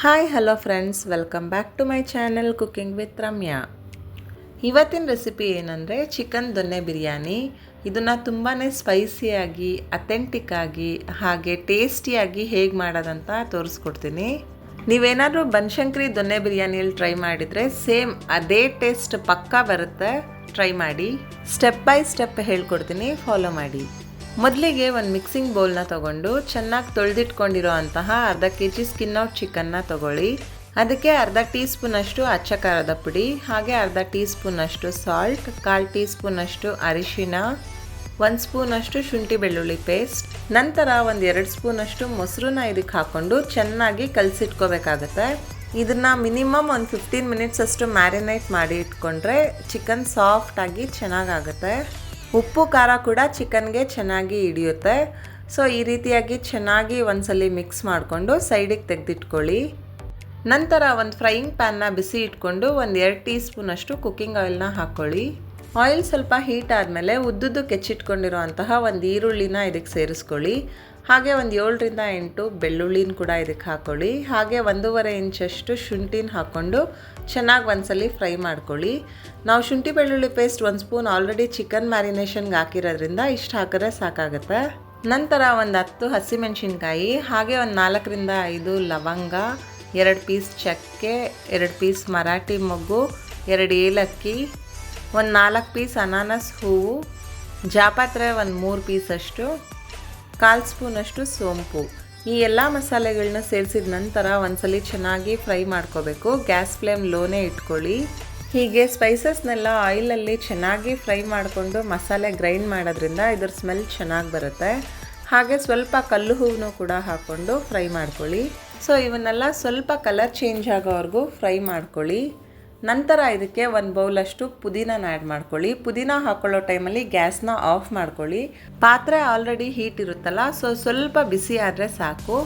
Hi hello friends welcome back to my channel cooking with Ramya ಇವತ್ತಿನ recipe ಏನಂದರೆ chicken ದೊನ್ನೆ ಬಿರಿಯಾನಿ. ಇದನ್ನು ತುಂಬಾ ಸ್ಪೈಸಿಯಾಗಿ authentic ಆಗಿ ಹಾಗೆ ಟೇಸ್ಟಿಯಾಗಿ ಹೇಗೆ ಮಾಡೋದಂತ ತೋರಿಸ್ಕೊಡ್ತೀನಿ. ನೀವೇನಾದರೂ ಬನಶಂಕರಿ ದೊನ್ನೆ ಬಿರಿಯಾನಿಯಲ್ಲಿ ಟ್ರೈ ಮಾಡಿದರೆ ಸೇಮ್ ಅದೇ ಟೇಸ್ಟ್ ಪಕ್ಕಾ ಬರುತ್ತೆ. ಟ್ರೈ ಮಾಡಿ. ಸ್ಟೆಪ್ ಬೈ ಸ್ಟೆಪ್ ಹೇಳ್ಕೊಡ್ತೀನಿ. ಫಾಲೋ ಮಾಡಿ. ಮೊದಲಿಗೆ ಒಂದು ಮಿಕ್ಸಿಂಗ್ ಬೌಲ್ನ ತಗೊಂಡು ಚೆನ್ನಾಗಿ ತೊಳೆದಿಟ್ಕೊಂಡಿರೋ ಅಂತಹ ಅರ್ಧ ಕೆ ಜಿ ಸ್ಕಿನ್ ಔಟ್ ಚಿಕನ್ನ ತಗೊಳ್ಳಿ. ಅದಕ್ಕೆ ಅರ್ಧ ಟೀ ಸ್ಪೂನಷ್ಟು ಅಚ್ಚ ಖಾರದ ಪುಡಿ, ಹಾಗೆ ಅರ್ಧ ಟೀ ಸ್ಪೂನಷ್ಟು ಸಾಲ್ಟ್ ಕಾಲು ಟೀ ಸ್ಪೂನಷ್ಟು ಅರಿಶಿನ ಒಂದು ಸ್ಪೂನಷ್ಟು ಶುಂಠಿ ಬೆಳ್ಳುಳ್ಳಿ ಪೇಸ್ಟ್ ನಂತರ ಒಂದು ಎರಡು ಸ್ಪೂನಷ್ಟು ಮೊಸರನ್ನ ಇದಕ್ಕೆ ಹಾಕ್ಕೊಂಡು ಚೆನ್ನಾಗಿ ಕಲಸಿಟ್ಕೋಬೇಕಾಗತ್ತೆ. ಇದನ್ನು ಮಿನಿಮಮ್ ಒಂದು ಫಿಫ್ಟೀನ್ ಮಿನಿಟ್ಸ್ ಅಷ್ಟು ಮ್ಯಾರಿನೇಟ್ ಮಾಡಿ ಇಟ್ಕೊಂಡ್ರೆ ಚಿಕನ್ ಸಾಫ್ಟಾಗಿ ಚೆನ್ನಾಗಾಗುತ್ತೆ. ಉಪ್ಪು, ಖಾರ ಕೂಡ ಚಿಕನ್ಗೆ ಚೆನ್ನಾಗಿ ಹಿಡಿಯುತ್ತೆ. ಸೊ ಈ ರೀತಿಯಾಗಿ ಚೆನ್ನಾಗಿ ಒಂದ್ಸಲಿ ಮಿಕ್ಸ್ ಮಾಡಿಕೊಂಡು ಸೈಡಿಗೆ ತೆಗೆದಿಟ್ಕೊಳ್ಳಿ. ನಂತರ ಒಂದು ಫ್ರೈಯಿಂಗ್ ಪ್ಯಾನ್ನ ಬಿಸಿ ಇಟ್ಕೊಂಡು ಒಂದು ಎರಡು ಟೀ ಸ್ಪೂನಷ್ಟು ಕುಕ್ಕಿಂಗ್ ಆಯಿಲ್ನ ಹಾಕ್ಕೊಳ್ಳಿ ಆಯಿಲ್ ಸ್ವಲ್ಪ ಹೀಟ್ ಆದಮೇಲೆ ಉದ್ದುದ್ದು ಕೆಚ್ಚಿಟ್ಕೊಂಡಿರೋ ಅಂತಹ ಒಂದು ಈರುಳ್ಳಿನ ಇದಕ್ಕೆ ಸೇರಿಸ್ಕೊಳ್ಳಿ. ಹಾಗೆ ಒಂದು ಏಳರಿಂದ ಎಂಟು ಬೆಳ್ಳುಳ್ಳಿನ ಕೂಡ ಇದಕ್ಕೆ ಹಾಕ್ಕೊಳ್ಳಿ ಹಾಗೆ ಒಂದೂವರೆ ಇಂಚಷ್ಟು ಶುಂಠಿನ ಹಾಕ್ಕೊಂಡು ಚೆನ್ನಾಗಿ ಒಂದ್ಸಲಿ ಫ್ರೈ ಮಾಡ್ಕೊಳ್ಳಿ. ನಾವು ಶುಂಠಿ ಬೆಳ್ಳುಳ್ಳಿ ಪೇಸ್ಟ್ ಒಂದು ಸ್ಪೂನ್ ಆಲ್ರೆಡಿ ಚಿಕನ್ ಮ್ಯಾರಿನೇಷನ್ಗೆ ಹಾಕಿರೋದ್ರಿಂದ ಇಷ್ಟು ಹಾಕಿದ್ರೆ ಸಾಕಾಗುತ್ತೆ. ನಂತರ ಒಂದು ಹತ್ತು ಹಸಿಮೆಣಸಿನ್ಕಾಯಿ, ಹಾಗೆ ಒಂದು ನಾಲ್ಕರಿಂದ ಐದು ಲವಂಗ, ಎರಡು ಪೀಸ್ ಚಕ್ಕೆ, ಎರಡು ಪೀಸ್ ಮರಾಠಿ ಮೊಗ್ಗು, ಎರಡು ಏಲಕ್ಕಿ, ಒಂದು ನಾಲ್ಕು ಪೀಸ್ ಅನಾನಸ್ ಹೂವು, ಜಾಪಾತ್ರೆ ಒಂದು ಮೂರು ಪೀಸಷ್ಟು ಕಾಲು ಸ್ಪೂನಷ್ಟು ಸೋಂಪು. ಈ ಎಲ್ಲ ಮಸಾಲೆಗಳನ್ನ ಸೇರಿಸಿದ ನಂತರ ಒಂದ್ಸಲಿ ಚೆನ್ನಾಗಿ ಫ್ರೈ ಮಾಡ್ಕೋಬೇಕು. ಗ್ಯಾಸ್ ಫ್ಲೇಮ್ ಲೋನೇ ಇಟ್ಕೊಳ್ಳಿ. ಹೀಗೆ ಸ್ಪೈಸಸ್ನೆಲ್ಲ ಆಯಿಲಲ್ಲಿ ಚೆನ್ನಾಗಿ ಫ್ರೈ ಮಾಡಿಕೊಂಡು ಮಸಾಲೆ ಗ್ರೈಂಡ್ ಮಾಡೋದ್ರಿಂದ ಇದ್ರ ಸ್ಮೆಲ್ ಚೆನ್ನಾಗಿ ಬರುತ್ತೆ. ಹಾಗೆ ಸ್ವಲ್ಪ ಕಲ್ಲು ಹೂವನ್ನು ಕೂಡ ಹಾಕ್ಕೊಂಡು ಫ್ರೈ ಮಾಡ್ಕೊಳ್ಳಿ. ಸೊ ಇವನ್ನೆಲ್ಲ ಸ್ವಲ್ಪ ಕಲರ್ ಚೇಂಜ್ ಆಗೋವರೆಗೂ ಫ್ರೈ ಮಾಡ್ಕೊಳ್ಳಿ. ನಂತರ ಇದಕ್ಕೆ ಒಂದು ಬೌಲಷ್ಟು ಪುದೀನಾನ ಆ್ಯಡ್ ಮಾಡ್ಕೊಳ್ಳಿ. ಪುದೀನ ಹಾಕೊಳ್ಳೋ ಟೈಮಲ್ಲಿ ಗ್ಯಾಸ್ನ ಆಫ್ ಮಾಡ್ಕೊಳ್ಳಿ. ಪಾತ್ರೆ ಆಲ್ರೆಡಿ ಹೀಟ್ ಇರುತ್ತಲ್ಲ ಸೊ ಸ್ವಲ್ಪ ಬಿಸಿ ಆದರೆ ಸಾಕು.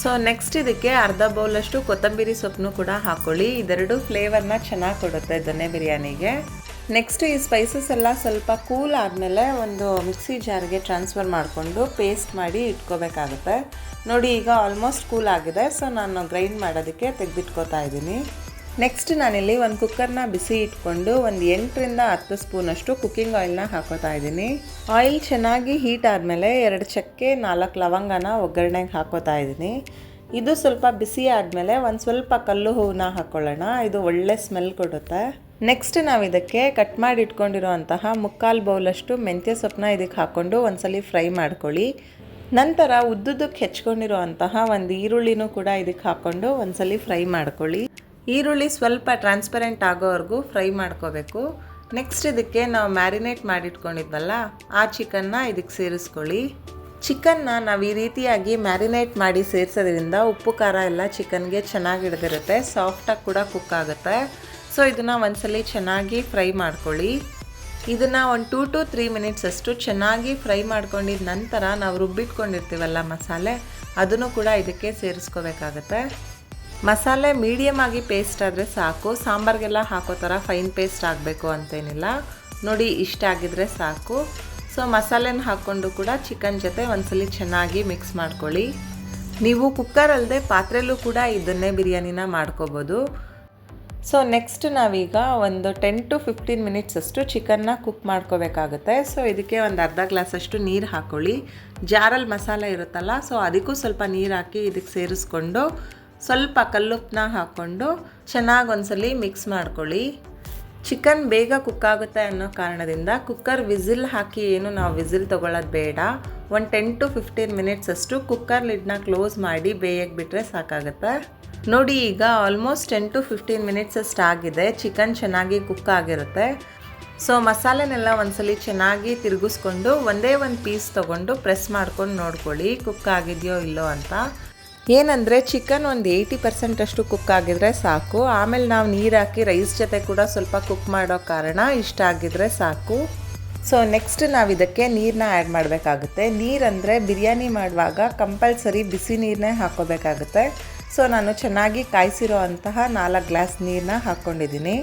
ಸೊ ನೆಕ್ಸ್ಟ್ ಇದಕ್ಕೆ ಅರ್ಧ ಬೌಲಷ್ಟು ಕೊತ್ತಂಬರಿ ಸೊಪ್ಪನ್ನು ಕೂಡ ಹಾಕ್ಕೊಳ್ಳಿ ಇದೆರಡು ಫ್ಲೇವರ್ನ ಚೆನ್ನಾಗಿ ಕೊಡುತ್ತೆ ದೊನ್ನೆ ಬಿರಿಯಾನಿಗೆ. ನೆಕ್ಸ್ಟ್ ಈ ಸ್ಪೈಸಸ್ ಎಲ್ಲ ಸ್ವಲ್ಪ ಕೂಲ್ ಆದಮೇಲೆ ಒಂದು ಮಿಕ್ಸಿ ಜಾರ್ಗೆ ಟ್ರಾನ್ಸ್ಫರ್ ಮಾಡಿಕೊಂಡು ಪೇಸ್ಟ್ ಮಾಡಿ ಇಟ್ಕೋಬೇಕಾಗುತ್ತೆ. ನೋಡಿ ಈಗ ಆಲ್ಮೋಸ್ಟ್ ಕೂಲ್ ಆಗಿದೆ ಸೊ ನಾನು ಗ್ರೈಂಡ್ ಮಾಡೋದಕ್ಕೆ ತೆಗೆದಿಟ್ಕೋತಾ ಇದ್ದೀನಿ. ನೆಕ್ಸ್ಟ್ ನಾನಿಲ್ಲಿ ಒಂದು ಕುಕ್ಕರ್ನ ಬಿಸಿ ಇಟ್ಕೊಂಡು ಒಂದು ಎಂಟರಿಂದ ಹತ್ತು ಸ್ಪೂನಷ್ಟು ಕುಕ್ಕಿಂಗ್ ಆಯಿಲ್ನ ಹಾಕೋತಾ ಇದ್ದೀನಿ. ಆಯಿಲ್ ಚೆನ್ನಾಗಿ ಹೀಟ್ ಆದಮೇಲೆ ಎರಡು ಚಕ್ಕೆ ನಾಲ್ಕು ಲವಂಗನ ಒಗ್ಗರಣೆಗೆ ಹಾಕೋತಾ ಇದ್ದೀನಿ. ಇದು ಸ್ವಲ್ಪ ಬಿಸಿ ಆದಮೇಲೆ ಒಂದು ಸ್ವಲ್ಪ ಕಲ್ಲು ಹೂವನ್ನ ಹಾಕ್ಕೊಳ್ಳೋಣ ಇದು ಒಳ್ಳೆ ಸ್ಮೆಲ್ ಕೊಡುತ್ತೆ. ನೆಕ್ಸ್ಟ್ ನಾವು ಇದಕ್ಕೆ ಕಟ್ ಮಾಡಿ ಇಟ್ಕೊಂಡಿರೋ ಅಂತಹ ಮುಕ್ಕಾಲು ಬೌಲಷ್ಟು ಮೆಂತ್ಯ ಸೊಪ್ಪನ್ನ ಇದಕ್ಕೆ ಹಾಕ್ಕೊಂಡು ಒಂದ್ಸಲಿ ಫ್ರೈ ಮಾಡ್ಕೊಳ್ಳಿ. ನಂತರ ಉದ್ದುದಕ್ಕೆ ಹೆಚ್ಕೊಂಡಿರೋ ಅಂತಹ ಒಂದು ಈರುಳ್ಳಿನೂ ಕೂಡ ಇದಕ್ಕೆ ಹಾಕ್ಕೊಂಡು ಒಂದ್ಸಲಿ ಫ್ರೈ ಮಾಡ್ಕೊಳ್ಳಿ. ಈರುಳ್ಳಿ ಸ್ವಲ್ಪ ಟ್ರಾನ್ಸ್ಪರೆಂಟ್ ಆಗೋವರೆಗೂ ಫ್ರೈ ಮಾಡ್ಕೋಬೇಕು. ನೆಕ್ಸ್ಟ್ ಇದಕ್ಕೆ ನಾವು ಮ್ಯಾರಿನೇಟ್ ಮಾಡಿಟ್ಕೊಂಡಿದ್ವಲ್ಲ, ಆ ಚಿಕನ್ನ ಇದಕ್ಕೆ ಸೇರಿಸ್ಕೊಳ್ಳಿ. ಚಿಕನ್ನ ನಾವು ಈ ರೀತಿಯಾಗಿ ಮ್ಯಾರಿನೇಟ್ ಮಾಡಿ ಸೇರಿಸೋದ್ರಿಂದ ಉಪ್ಪು, ಖಾರ ಎಲ್ಲ ಚಿಕನ್ಗೆ ಚೆನ್ನಾಗಿ ಹಿಡಿದಿರುತ್ತೆ ಸಾಫ್ಟಾಗಿ ಕೂಡ ಕುಕ್ ಆಗುತ್ತೆ. ಸೊ ಇದನ್ನು ಒಂದ್ಸಲಿ ಚೆನ್ನಾಗಿ ಫ್ರೈ ಮಾಡ್ಕೊಳ್ಳಿ. ಇದನ್ನು ಒಂದು ಟೂ ಟು ತ್ರೀ ಮಿನಿಟ್ಸ್ ಅಷ್ಟು ಚೆನ್ನಾಗಿ ಫ್ರೈ ಮಾಡ್ಕೊಂಡಿದ ನಂತರ ನಾವು ರುಬ್ಬಿಟ್ಕೊಂಡಿರ್ತೀವಲ್ಲ ಮಸಾಲೆ, ಅದನ್ನು ಕೂಡ ಇದಕ್ಕೆ ಸೇರಿಸ್ಕೋಬೇಕಾಗತ್ತೆ. ಮಸಾಲೆ ಮೀಡಿಯಮ್ ಆಗಿ ಪೇಸ್ಟ್ ಆದರೆ ಸಾಕು. ಸಾಂಬಾರಿಗೆಲ್ಲ ಹಾಕೋ ಥರ ಫೈನ್ ಪೇಸ್ಟ್ ಆಗಬೇಕು ಅಂತೇನಿಲ್ಲ. ನೋಡಿ, ಇಷ್ಟ ಆಗಿದ್ರೆ ಸಾಕು. ಸೊ ಮಸಾಲೆನ ಹಾಕ್ಕೊಂಡು ಕೂಡ ಚಿಕನ್ ಜೊತೆ ಒಂದ್ಸಲಿ ಚೆನ್ನಾಗಿ ಮಿಕ್ಸ್ ಮಾಡ್ಕೊಳ್ಳಿ. ನೀವು ಕುಕ್ಕರ್ ಅಲ್ಲದೆ ಪಾತ್ರೆಯಲ್ಲೂ ಕೂಡ ಇದನ್ನೇ ಬಿರಿಯಾನಿನ ಮಾಡ್ಕೋಬೋದು. ಸೊ ನೆಕ್ಸ್ಟ್ ನಾವೀಗ ಒಂದು ಟೆನ್ ಟು ಫಿಫ್ಟೀನ್ ಮಿನಿಟ್ಸ್ ಅಷ್ಟು ಚಿಕನ್ನ ಕುಕ್ ಮಾಡ್ಕೋಬೇಕಾಗುತ್ತೆ. ಸೊ ಇದಕ್ಕೆ ಒಂದು ಅರ್ಧ ಗ್ಲಾಸಷ್ಟು ನೀರು ಹಾಕ್ಕೊಳ್ಳಿ ಜಾರಲ್ಲಿ ಮಸಾಲೆ ಇರುತ್ತಲ್ಲ ಸೊ ಅದಕ್ಕೂ ಸ್ವಲ್ಪ ನೀರು ಹಾಕಿ ಇದಕ್ಕೆ ಸೇರಿಸ್ಕೊಂಡು ಸ್ವಲ್ಪ ಕಲ್ಲುಪ್ಪನ್ನ ಹಾಕ್ಕೊಂಡು ಚೆನ್ನಾಗಿ ಒಂದ್ಸಲಿ ಮಿಕ್ಸ್ ಮಾಡ್ಕೊಳ್ಳಿ. ಚಿಕನ್ ಬೇಗ ಕುಕ್ ಆಗುತ್ತೆ ಅನ್ನೋ ಕಾರಣದಿಂದ ಕುಕ್ಕರ್ ವಿಸಿಲ್ ಹಾಕಿ ಏನು ನಾವು ವಿಸಿಲ್ ತೊಗೊಳ್ಳೋದು ಬೇಡ. ಒಂದು ಟೆನ್ ಟು ಫಿಫ್ಟೀನ್ ಮಿನಿಟ್ಸ್ ಅಷ್ಟು ಕುಕ್ಕರ್ ಲಿಡ್ನ ಕ್ಲೋಸ್ ಮಾಡಿ ಬೇಯಕ್ಕೆ ಬಿಟ್ಟರೆ ಸಾಕಾಗುತ್ತೆ. ನೋಡಿ ಈಗ almost ten to fifteen minutes ಅಷ್ಟು ಆಗಿದೆ. ಚಿಕನ್ ಚೆನ್ನಾಗಿ ಕುಕ್ ಆಗಿರುತ್ತೆ. ಸೊ ಮಸಾಲೆನೆಲ್ಲ ಒಂದ್ಸಲಿ ಚೆನ್ನಾಗಿ ತಿರುಗಿಸ್ಕೊಂಡು ಒಂದೇ ಒಂದು ಪೀಸ್ ತೊಗೊಂಡು ಪ್ರೆಸ್ ಮಾಡ್ಕೊಂಡು ನೋಡ್ಕೊಳ್ಳಿ. ಕುಕ್ ಆಗಿದೆಯೋ ಇಲ್ಲೋ ಅಂತ. ಏನಂದರೆ ಚಿಕನ್ ಒಂದು ಏಯ್ಟಿ ಪರ್ಸೆಂಟಷ್ಟು ಕುಕ್ ಆಗಿದ್ರೆ ಸಾಕು. ಆಮೇಲೆ ನಾವು ನೀರು ಹಾಕಿ ರೈಸ್ ಜೊತೆ ಕೂಡ ಸ್ವಲ್ಪ ಕುಕ್ ಮಾಡೋ ಕಾರಣ ಇಷ್ಟ ಆಗಿದ್ರೆ ಸಾಕು. ಸೊ ನೆಕ್ಸ್ಟ್ ನಾವು ಇದಕ್ಕೆ ನೀರನ್ನ ಆ್ಯಡ್ ಮಾಡಬೇಕಾಗುತ್ತೆ. ನೀರಂದರೆ ಬಿರಿಯಾನಿ ಮಾಡುವಾಗ ಕಂಪಲ್ಸರಿ ಬಿಸಿ ನೀರನ್ನೇ ಹಾಕೋಬೇಕಾಗುತ್ತೆ. ಸೊ ನಾನು ಚೆನ್ನಾಗಿ ಕಾಯಿಸಿರೋ ಅಂತಹ ನಾಲ್ಕು ಗ್ಲಾಸ್ ನೀರನ್ನ ಹಾಕ್ಕೊಂಡಿದ್ದೀನಿ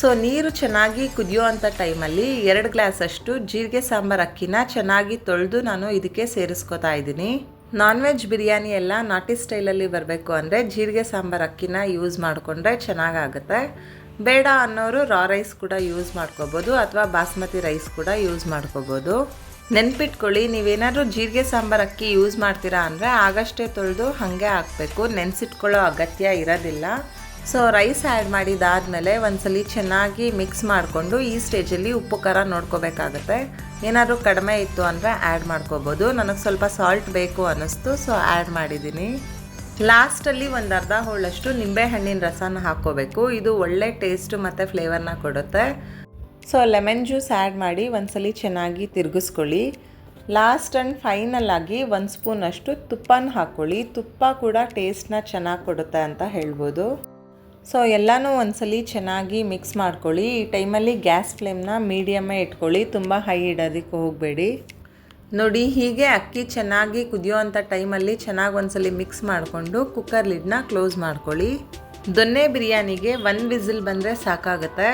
ಸೊ ನೀರು ಚೆನ್ನಾಗಿ ಕುದಿಯೋ ಅಂಥ ಟೈಮಲ್ಲಿ ಎರಡು ಗ್ಲಾಸಷ್ಟು ಜೀರಿಗೆ ಸಾಂಬಾರು ಅಕ್ಕಿನ ಚೆನ್ನಾಗಿ ತೊಳೆದು ನಾನು ಇದಕ್ಕೆ ಸೇರಿಸ್ಕೊತಾ ಇದ್ದೀನಿ. ನಾನ್ ವೆಜ್ ಬಿರಿಯಾನಿ ಎಲ್ಲ ನಾಟಿ ಸ್ಟೈಲಲ್ಲಿ ಬರಬೇಕು ಅಂದರೆ ಜೀರಿಗೆ ಸಾಂಬಾರು ಅಕ್ಕಿನ ಯೂಸ್ ಮಾಡಿಕೊಂಡ್ರೆ ಚೆನ್ನಾಗಾಗುತ್ತೆ. ಬೇಡ ಅನ್ನೋರು ರಾ ರೈಸ್ ಕೂಡ ಯೂಸ್ ಮಾಡ್ಕೋಬೋದು ಅಥವಾ ಬಾಸ್ಮತಿ ರೈಸ್ ಕೂಡ ಯೂಸ್ ಮಾಡ್ಕೋಬೋದು. ನೆನ್ಪಿಟ್ಕೊಳ್ಳಿ, ನೀವೇನಾದ್ರೂ ಜೀರಿಗೆ ಸಾಂಬಾರು ಅಕ್ಕಿ ಯೂಸ್ ಮಾಡ್ತೀರಾ ಅಂದರೆ ಆಗಷ್ಟೇ ತೊಳೆದು ಹಾಗೆ ಹಾಕಬೇಕು. ನೆನೆಸಿಟ್ಕೊಳ್ಳೋ ಅಗತ್ಯ ಇರೋದಿಲ್ಲ. ಸೊ ರೈಸ್ ಆ್ಯಡ್ ಮಾಡಿದಾದಮೇಲೆ ಒಂದ್ಸಲಿ ಚೆನ್ನಾಗಿ ಮಿಕ್ಸ್ ಮಾಡಿಕೊಂಡು ಈ ಸ್ಟೇಜಲ್ಲಿ ಉಪ್ಪು, ಖಾರ ನೋಡ್ಕೋಬೇಕಾಗತ್ತೆ. ಏನಾದರೂ ಕಡಿಮೆ ಇತ್ತು ಅಂದರೆ ಆ್ಯಡ್ ಮಾಡ್ಕೋಬೋದು. ನನಗೆ ಸ್ವಲ್ಪ ಸಾಲ್ಟ್ ಬೇಕು ಅನ್ನಿಸ್ತು ಸೊ ಆ್ಯಡ್ ಮಾಡಿದ್ದೀನಿ ಲಾಸ್ಟಲ್ಲಿ ಒಂದು ಅರ್ಧ ಹೋಳಷ್ಟು ನಿಂಬೆ ಹಣ್ಣಿನ ರಸನ ಹಾಕ್ಕೋಬೇಕು. ಇದು ಒಳ್ಳೆ ಟೇಸ್ಟ್ ಮತ್ತು ಫ್ಲೇವರ್ನ ಕೊಡುತ್ತೆ. ಸೊ ಲೆಮನ್ ಜ್ಯೂಸ್ ಆ್ಯಡ್ ಮಾಡಿ ಒಂದ್ಸಲಿ ಚೆನ್ನಾಗಿ ತಿರುಗಿಸ್ಕೊಳ್ಳಿ. ಲಾಸ್ಟ್ ಆ್ಯಂಡ್ ಫೈನಲ್ ಆಗಿ ಒಂದು ಸ್ಪೂನಷ್ಟು ತುಪ್ಪನ ಹಾಕ್ಕೊಳ್ಳಿ. ತುಪ್ಪ ಕೂಡ ಟೇಸ್ಟ್ನ ಚೆನ್ನಾಗಿ ಕೊಡುತ್ತೆ ಅಂತ ಹೇಳ್ಬೋದು. ಸೊ ಎಲ್ಲನೂ ಒಂದ್ಸಲಿ ಚೆನ್ನಾಗಿ ಮಿಕ್ಸ್ ಮಾಡ್ಕೊಳ್ಳಿ. ಈ ಟೈಮಲ್ಲಿ ಗ್ಯಾಸ್ ಫ್ಲೇಮ್ನ ಮೀಡಿಯಮ್ಮೇ ಇಟ್ಕೊಳ್ಳಿ. ತುಂಬ ಹೈ ಇಡೋದಕ್ಕೆ ಹೋಗಬೇಡಿ. ನೋಡಿ, ಹೀಗೆ ಅಕ್ಕಿ ಚೆನ್ನಾಗಿ ಕುದಿಯೋವಂಥ ಟೈಮಲ್ಲಿ ಚೆನ್ನಾಗಿ ಒಂದ್ಸಲಿ ಮಿಕ್ಸ್ ಮಾಡಿಕೊಂಡು ಕುಕ್ಕರ್ ಲಿಡ್ನ ಕ್ಲೋಸ್ ಮಾಡ್ಕೊಳ್ಳಿ. ದೊನ್ನೆ ಬಿರಿಯಾನಿಗೆ ಒನ್ ವಿಸಿಲ್ ಬಂದರೆ ಸಾಕಾಗುತ್ತೆ.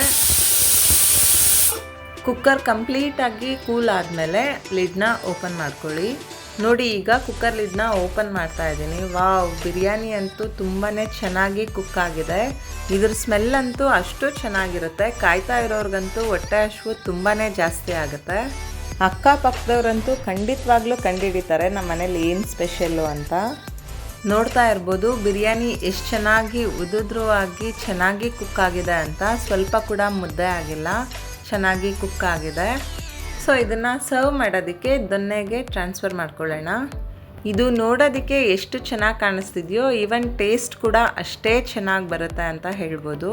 ಕುಕ್ಕರ್ ಕಂಪ್ಲೀಟಾಗಿ ಕೂಲ್ ಆದಮೇಲೆ ಲಿಡ್ನ ಓಪನ್ ಮಾಡ್ಕೊಳ್ಳಿ. ನೋಡಿ, ಈಗ ಕುಕ್ಕರ್ ಲಿಡ್ನ ಓಪನ್ ಮಾಡ್ತಾ ಇದ್ದೀನಿ. ವಾವ್, ಬಿರಿಯಾನಿ ಅಂತೂ ತುಂಬಾ ಚೆನ್ನಾಗಿ ಕುಕ್ ಆಗಿದೆ. ಇದ್ರ ಸ್ಮೆಲ್ ಅಂತೂ ಅಷ್ಟು ಚೆನ್ನಾಗಿರುತ್ತೆ. ಕಾಯ್ತಾ ಇರೋರ್ಗಂತೂ ಹೊಟ್ಟೆ ಹಶು ತುಂಬಾ ಜಾಸ್ತಿ ಆಗುತ್ತೆ. ಅಕ್ಕಪಕ್ಕದವ್ರಂತೂ ಖಂಡಿತವಾಗ್ಲೂ ಕಂಡುಹಿಡಿತಾರೆ ನಮ್ಮ ಮನೇಲಿ ಏನು ಸ್ಪೆಷಲ್ಲು ಅಂತ. ನೋಡ್ತಾ ಇರ್ಬೋದು, ಬಿರಿಯಾನಿ ಎಷ್ಟು ಚೆನ್ನಾಗಿ ಉದುದ್ರವಾಗಿ ಚೆನ್ನಾಗಿ ಕುಕ್ ಆಗಿದೆ ಅಂತ. ಸ್ವಲ್ಪ ಕೂಡ ಮುದ್ದೆ ಆಗಿಲ್ಲ, ಚೆನ್ನಾಗಿ ಕುಕ್ ಆಗಿದೆ. ಸೊ ಇದನ್ನು ಸರ್ವ್ ಮಾಡೋದಕ್ಕೆ ದೊನ್ನೆಗೆ ಟ್ರಾನ್ಸ್ಫರ್ ಮಾಡ್ಕೊಳ್ಳೋಣ. ಇದು ನೋಡೋದಕ್ಕೆ ಎಷ್ಟು ಚೆನ್ನಾಗಿ ಕಾಣಿಸ್ತಿದೆಯೋ ಈವನ್ ಟೇಸ್ಟ್ ಕೂಡ ಅಷ್ಟೇ ಚೆನ್ನಾಗಿ ಬರುತ್ತೆ ಅಂತ ಹೇಳ್ಬೋದು.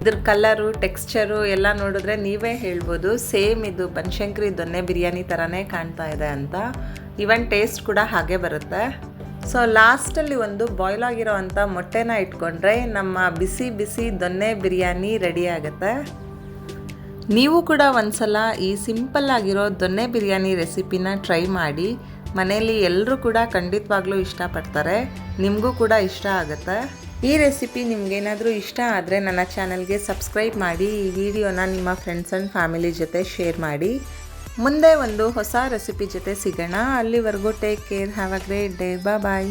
ಇದ್ರ ಕಲರು ಟೆಕ್ಸ್ಚರು ಎಲ್ಲ ನೋಡಿದ್ರೆ ನೀವೇ ಹೇಳ್ಬೋದು. ಸೇಮ್ ಇದು ಬನಶಂಕರಿ ದೊನ್ನೆ ಬಿರಿಯಾನಿ ಥರನೇ ಕಾಣ್ತಾ ಇದೆ ಅಂತ. ಈವನ್ ಟೇಸ್ಟ್ ಕೂಡ ಹಾಗೆ ಬರುತ್ತೆ. ಸೊ ಲಾಸ್ಟಲ್ಲಿ ಒಂದು ಬಾಯ್ಲ್ ಆಗಿರೋ ಅಂಥ ಮೊಟ್ಟೆನ ಇಟ್ಕೊಂಡ್ರೆ ನಮ್ಮ ಬಿಸಿ ಬಿಸಿ ದೊನ್ನೆ ಬಿರಿಯಾನಿ ರೆಡಿ ಆಗುತ್ತೆ. ನೀವು ಕೂಡ ಒಂದ್ಸಲ ಈ ಸಿಂಪಲ್ ಆಗಿರೋ ದೊನ್ನೆ ಬಿರಿಯಾನಿ ರೆಸಿಪಿನ ಟ್ರೈ ಮಾಡಿ. ಮನೆಯಲ್ಲಿ ಎಲ್ಲರೂ ಕೂಡ ಖಂಡಿತವಾಗ್ಲೂ ಇಷ್ಟಪಡ್ತಾರೆ. ನಿಮಗೂ ಕೂಡ ಇಷ್ಟ ಆಗುತ್ತೆ. ಈ ರೆಸಿಪಿ ನಿಮ್ಗೇನಾದರೂ ಇಷ್ಟ ಆದರೆ ನನ್ನ ಚಾನಲ್ಗೆ ಸಬ್ಸ್ಕ್ರೈಬ್ ಮಾಡಿ, ಈ ವಿಡಿಯೋನ ನಿಮ್ಮ ಫ್ರೆಂಡ್ಸ್ ಆ್ಯಂಡ್ ಫ್ಯಾಮಿಲಿ ಜೊತೆ ಶೇರ್ ಮಾಡಿ. ಮುಂದೆ ಒಂದು ಹೊಸ ರೆಸಿಪಿ ಜೊತೆ ಸಿಗೋಣ. ಅಲ್ಲಿವರೆಗೂ take care. Have a great day. Bye.